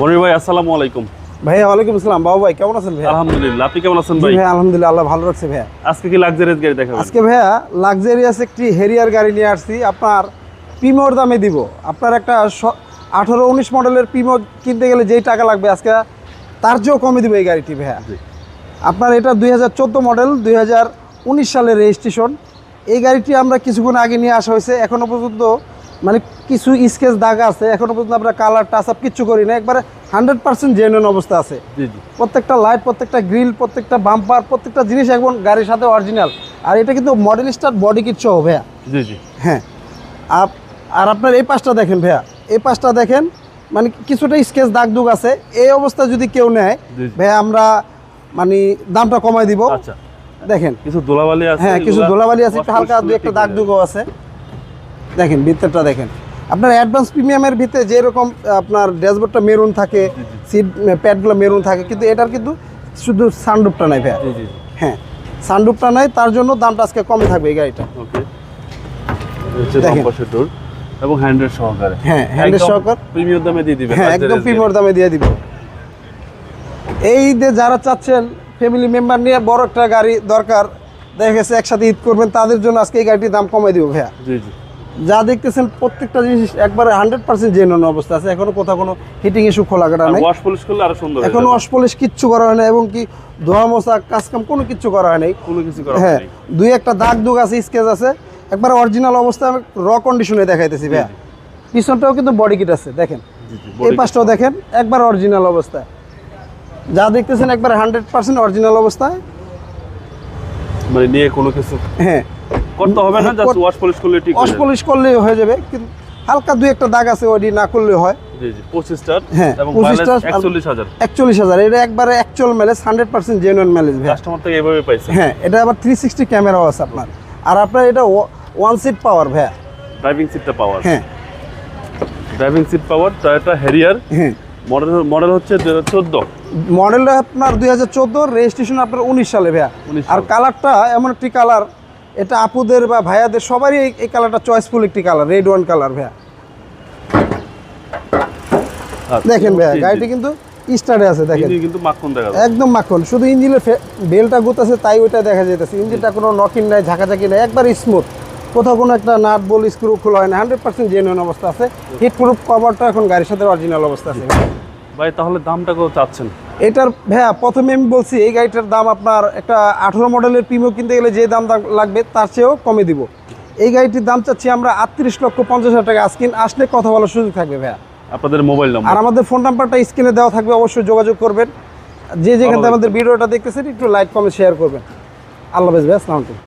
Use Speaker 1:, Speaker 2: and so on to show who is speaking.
Speaker 1: মনির ভাই আসসালামু আলাইকুম।
Speaker 2: ভাইয়া ওয়ালাইকুম আসসালাম। বাবু ভাই কেমন আছেন ভাইয়া?
Speaker 1: আলহামদুলিল্লাহ আপনি কেমন আছেন ভাই?
Speaker 2: ভাই আলহামদুলিল্লাহ আল্লাহ ভালো রাখছে ভাইয়া।
Speaker 1: আজকে কি লাক্সারিয়াস গাড়ি দেখাবেন?
Speaker 2: আজকে ভাইয়া লাক্সারিয়াস একটি হেরিয়ার গাড়ি নিয়ে আসছি। আপনার পিমোর দামে দিব। আপনার একটা আঠারো উনিশ মডেলের পিমো কিনতে গেলে যেই টাকা লাগবে আজকে তার চেয়েও কমে দিব এই গাড়িটি ভাইয়া। আপনার এটা দুই হাজার চোদ্দ মডেল দুই হাজার উনিশ সালের রেজিস্ট্রেশন এই গাড়িটি আমরা কিছুক্ষণ আগে নিয়ে আসা হয়েছে। এখনও পর্যন্ত মানে কিছু স্কেচ দাগ আছে এখনও পর্যন্ত আমরা কালার টাচ আপ কিচ্ছু করি না একবারে হান্ড্রেড পার্সেন্ট জেনুইন অবস্থা আছে। প্রত্যেকটা লাইট প্রত্যেকটা গ্রিল প্রত্যেকটা বাম্পার প্রত্যেকটা জিনিস এখন গাড়ির সাথে অরিজিনাল আর এটা কিন্তু মডেল স্টার বডি কিট সহ ভাইয়া।
Speaker 1: জি জি।
Speaker 2: হ্যাঁ। আপ আর আপনার এই পাশটা দেখেন ভাইয়া। এই পাশটা দেখেন মানে কিছুটা স্কেচ দাগ দুগ আছে। এই অবস্থা যদি কেউ নেয়। ভাইয়া আমরা মানে দামটা কমাই দিব।
Speaker 1: আচ্ছা।
Speaker 2: দেখেন।
Speaker 1: কিছু দোলাবালি আছে
Speaker 2: হ্যাঁ কিছু ধুলাবালি আছে হালকা দু একটা দাগ দুগও আছে। দেখেন ভিতরটা দেখেন। আপনার অ্যাডভান্স প্রিমিয়ামের ভিতরে যেরকম আপনার ড্যাশবোর্ডটা মেরুন থাকে সিট প্যাডগুলো মেরুন থাকে কিন্তু এটার কিন্তু শুধু সানরুপটা নাই ভাইয়া।
Speaker 1: জি
Speaker 2: হ্যাঁ সানরুপটা নাই তার জন্য দামটা আজকে কমে থাকবে এই গাড়িটা।
Speaker 1: এবং হ্যান্ডেল সহকারে।
Speaker 2: হ্যাঁ, সহকারে।
Speaker 1: দামে দিয়ে
Speaker 2: হ্যাঁ একদম প্রিমিয়ার দামে দিয়ে দিব। এই যারা চাচ্ছেন ফ্যামিলি মেম্বার নিয়ে বড় একটা গাড়ি দরকার দেখা গেছে একসাথে ঈদ করবেন তাদের জন্য আজকে এই গাড়িটির দাম কমাই দিব ভাইয়া।
Speaker 1: জি জি।
Speaker 2: যা দেখতেছেন প্রত্যেকটা জিনিস একবারে হান্ড্রেড পার্সেন্ট জেনুইন অবস্থা আছে। এখনও কোথাও কোনো হিটিং ইস্যু খোলা কাটা নাই।
Speaker 1: ওয়াশ পলিশ করলে আরও সুন্দর
Speaker 2: এখনও
Speaker 1: যাবে।
Speaker 2: অসপলিশ কিচ্ছু করা হয় না এবং কি ধোয়া মশা কাজকাম কোনো কিচ্ছু করা হয় নাই।
Speaker 1: কোনো কিছু করা
Speaker 2: হ্যাঁ। দুই একটা দাগ দুগ আছে স্কেচ আছে। একবারে অরিজিনাল অবস্থা আমি র কন্ডিশনে দেখাইতেছি ভাইয়া। পিছনটাও কিন্তু বডি কিট আছে দেখেন। এই পাশটাও দেখেন একবার অরিজিনাল অবস্থায় যা দেখতেছেন একবার হান্ড্রেড পার্সেন্ট অরিজিনাল অবস্থায়
Speaker 1: মানে নিয়ে কোনো কিছু
Speaker 2: হ্যাঁ
Speaker 1: করতে হবে না জাস্ট ওয়াশ পলিশ করলে ঠিক যাবে।
Speaker 2: অসপলিশ করলেই হয়ে যাবে কিন্তু হালকা দুই একটা দাগ আছে ওইটি না করলেও হয়।
Speaker 1: জি জি পঁচিশটার
Speaker 2: হ্যাঁ,
Speaker 1: এবং
Speaker 2: 25 টার-
Speaker 1: হাজার।
Speaker 2: একচল্লিশ হাজার এটা একবারে অ্যাকচুয়াল ম্যালেজ জেনুইন ম্যালেজ ভাইয়া।
Speaker 1: কাস্টমার থেকে এভাবে পাইছে।
Speaker 2: হ্যাঁ এটা আবার ক্যামেরাও আছে আপনার। আর আপনার এটা ওয়ান সিট পাওয়ার ভাইয়া।
Speaker 1: ড্রাইভিং সিটটা পাওয়ার
Speaker 2: হ্যাঁ।
Speaker 1: Driving seat power Toyota Harrier
Speaker 2: হ্যাঁ।
Speaker 1: মডেল মডেল হচ্ছে
Speaker 2: মডেলটা আপনার দুই হাজার চোদ্দ রেজিস্ট্রেশন আপনার উনিশ সালে ভাইয়া।
Speaker 1: 19
Speaker 2: আর কালারটা এমন একটি কালার এটা আপুদের বা ভাইয়াদের সবারই এই- কালারটা চয়েসফুল একটি কালার রেড ওয়ান কালার ভাইয়া। দেখেন ভাইয়া গাড়িটি কিন্তু স্টার্টে আছে দেখেন।
Speaker 1: কিন্তু মাখন দেখা
Speaker 2: একদম মাখন শুধু ইঞ্জিনের বেলটা গুতাছে তাই ওইটা দেখা যাইতেছে। ইঞ্জিনটা কোনো নকিন নাই ঝাঁকাঝাঁকি নাই একবার স্মুথ কোথাও কোনো একটা নাট বল স্ক্রু খোলা হয় না হান্ড্রেড পার্সেন্ট জেনুইন অবস্থা আছে। হিট প্রুফ কভারটা এখন গাড়ির সাথে অরিজিনাল অবস্থা আছে।
Speaker 1: ভাই তাহলে দামটা কত চাচ্ছেন?
Speaker 2: এটার হ্যাঁ প্রথমে আমি বলছি এই গাড়িটার দাম আপনার একটা আঠেরো মডেলের প্রিমিও কিনতে গেলে যে দাম দাম লাগবে তার চেয়েও কমে দিব। এই গাড়িটির দাম চাচ্ছি আমরা আটত্রিশ লক্ষ পঞ্চাশ হাজার টাকা। আজকিন আসলে কথা বলার সুযোগ থাকবে ভাইয়া।
Speaker 1: আপনাদের মোবাইল নাম্বার।
Speaker 2: আর আমাদের ফোন নাম্বারটা স্ক্রিনে দেওয়া থাকবে অবশ্যই যোগাযোগ করবেন। যে যেখানে থেকে আমাদের ভিডিওটা দেখতেছেন একটু লাইক কমে শেয়ার করবেন। আল্লাহ হাফেজ ভাই আসসালামু